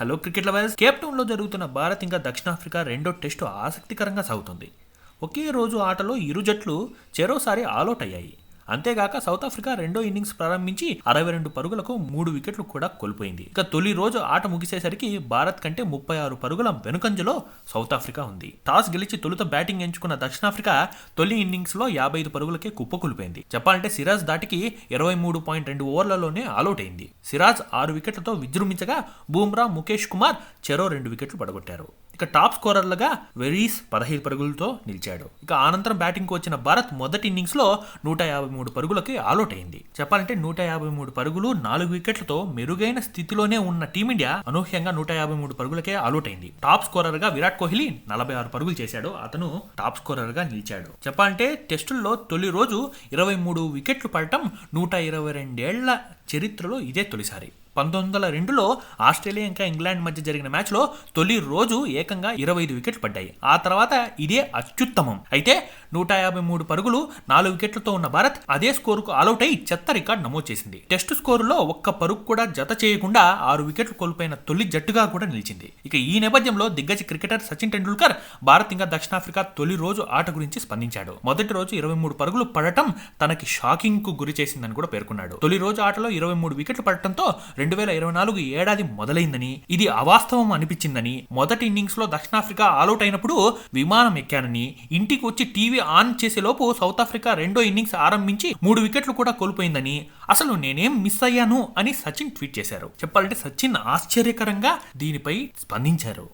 Hello cricket lovers Cape జరుగుతున్న భారత్ ఇంకా దక్షిణాఫ్రికా రెండో టెస్టు ఆసక్తికరంగా సాగుతుంది. ఒకే రోజు ఆటలో ఇరు జట్లు చెరోసారి ఆలౌట్ అయ్యాయి. అంతేగాక సౌత్ ఆఫ్రికా రెండో ఇన్నింగ్స్ ప్రారంభించి అరవై రెండు పరుగులకు మూడు వికెట్లు కూడా కోల్పోయింది. ఇక తొలి రోజు ఆట ముగిసేసరికి భారత్ కంటే ముప్పై ఆరు పరుగుల వెనుకంజలో సౌత్ ఆఫ్రికా ఉంది. టాస్ గెలిచి తొలుత బ్యాటింగ్ ఎంచుకున్న దక్షిణాఫ్రికా తొలి ఇన్నింగ్స్లో యాభై ఐదు పరుగులకే కుప్పకూలిపోయింది చెప్పాలంటే సిరాజ్ దాటికి ఇరవై మూడు పాయింట్ రెండు ఓవర్లలోనే ఆలౌట్ అయింది సిరాజ్ ఆరు వికెట్లతో విజృంభించగా బూమ్రా ముఖేష్ కుమార్ చెరో రెండు వికెట్లు పడగొట్టారు. ఇక టాప్ స్కోరర్లుగా వెరీస్ పదహైదు పరుగులతో నిలిచాడు. ఇక అనంతరం బ్యాటింగ్కు వచ్చిన భారత్ మొదటి ఇన్నింగ్స్లో నూట యాభై మూడు పరుగులకి ఆలౌట్ అయింది చెప్పాలంటే నూట యాభై మూడు పరుగులు నాలుగు వికెట్లతో మెరుగైన స్థితిలోనే ఉన్న టీమిండియా అనూహ్యంగా నూట యాభై మూడు పరుగులకే ఆలౌట్ అయింది టాప్ స్కోరర్గా విరాట్ కోహ్లీ నలభై ఆరు పరుగులు చేశాడు. అతను టాప్ స్కోరర్గా నిలిచాడు. చెప్పాలంటే టెస్టుల్లో తొలి రోజు ఇరవై మూడు వికెట్లు పడటం నూట ఇరవై రెండేళ్ళ చరిత్రలో ఇదే తొలిసారి. పంతొమ్మిది వందల రెండులో ఆస్ట్రేలియా ఇంకా ఇంగ్లాండ్ మధ్య జరిగిన మ్యాచ్లో తొలి రోజు ఏకంగా ఇరవై ఐదు వికెట్లు పడ్డాయి. ఆ తర్వాత ఇదే అత్యుత్తమం. అయితే నూట యాభై మూడు పరుగులు నాలుగు వికెట్లతో ఉన్న భారత్ అదే స్కోరుకు ఆలౌట్ అయి చెత్త రికార్డు నమోదు చేసింది. టెస్ట్ స్కోరులో ఒక్క పరుగు కూడా జత చేయకుండా ఆరు వికెట్లు కోల్పోయిన తొలి జట్టుగా కూడా నిలిచింది. ఇక ఈ నేపథ్యంలో దిగ్గజ క్రికెటర్ సచిన్ టెండూల్కర్ భారత్ ఇంకా దక్షిణాఫ్రికా తొలి రోజు ఆట గురించి స్పందించాడు. మొదటి రోజు ఇరవై మూడు పరుగులు పడటం తనకి షాకింగ్కు గురి చేసిందని కూడా పేర్కొన్నాడు. తొలి రోజు ఆటలో ఇరవై మూడు వికెట్లు పడటంతో రెండు రెండు వేల ఇరవై నాలుగు ఏడాది మొదలైందని ఇది అవాస్తవం అనిపించిందని మొదటి ఇన్నింగ్స్లో దక్షిణాఫ్రికా ఆలౌట్ అయినప్పుడు విమానం ఎక్కానని ఇంటికి వచ్చి టీవీ ఆన్ చేసే లోపు సౌత్ ఆఫ్రికా రెండో ఇన్నింగ్స్ ఆరంభించి మూడు వికెట్లు కూడా కోల్పోయిందని అసలు నేనేం మిస్ అయ్యాను అని సచిన్ ట్వీట్ చేశారు. చెప్పాలంటే సచిన్ ఆశ్చర్యకరంగా దీనిపై స్పందించారు.